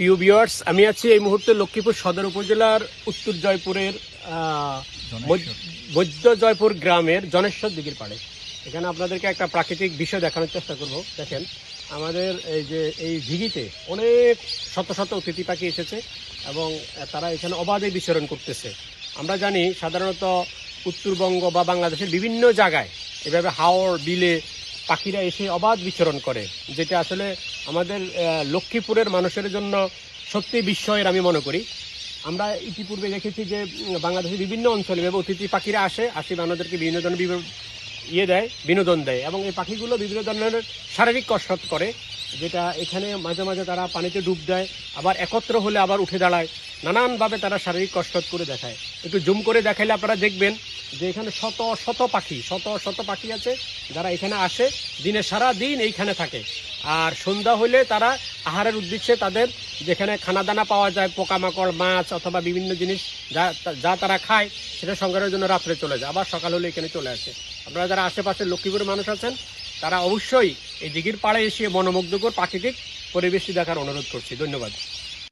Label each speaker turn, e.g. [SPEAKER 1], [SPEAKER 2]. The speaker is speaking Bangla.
[SPEAKER 1] প্রিয় ভিউয়ার্স আমি আছি এই মুহূর্তে লক্ষ্মীপুর সদর উপজেলার উত্তর জয়পুরের মধ্য জয়পুর গ্রামের জনেশ্বর দিঘির পাড়ে। এখানে আপনাদেরকে একটা প্রাকৃতিক বিষয় দেখানোর চেষ্টা করব। দেখেন আমাদের এই যে এই দিঘিতে অনেক শত শত অতিথি পাখি এসেছে এবং তারা এখানে অবাধে বিচরণ করতেছে। আমরা জানি সাধারণত উত্তরবঙ্গ বা বাংলাদেশের বিভিন্ন জায়গায় এভাবে হাওড় বিলে পাখিরা এসে অবাধ বিচরণ করে যেটা আসলে আমাদের লক্ষ্মীপুরের মানুষের জন্য সত্যি বিস্ময়ের আমি মনে করি। আমরা ইতিপূর্বে দেখেছি যে বাংলাদেশের বিভিন্ন অঞ্চলে এভাবে অতিথি পাখিরা আসে আসে মানুষদেরকে বিভিন্ন ধরনের ইয়ে দেয়, বিনোদন দেয় এবং এই পাখিগুলো বিভিন্ন ধরনের শারীরিক কসরত করে, যেটা এখানে মাঝে মাঝে তারা পানিতে ডুব দেয়, আবার একত্র হলে আবার উঠে দাঁড়ায়, নানানভাবে তারা শারীরিক কসরত করে দেখায়। একটু জুম করে দেখাইলে আপনারা দেখবেন যে এখানে শত শত পাখি, শত শত পাখি আছে, যারা এখানে আসে, দিনে সারা দিন এইখানে থাকে। আর সন্ধ্যা হলে তারা আহারের উদ্দেশ্যে তাদের যেখানে খানা দানা পাওয়া যায়, পোকামাকড়, মাছ অথবা বিভিন্ন জিনিস যা যা তারা খায়, সেটা সংগ্রহের জন্য রাত্রে চলে যায়। আবার সকাল হলে এখানে চলে আসে। আপনারা যারা আশেপাশে লক্ষ্মীপুরের মানুষ আছেন, তারা অবশ্যই এই দিঘির পাড়ে এসে মনোমুগ্ধকর প্রাকৃতিক পরিবেশটি দেখার অনুরোধ করছি। ধন্যবাদ।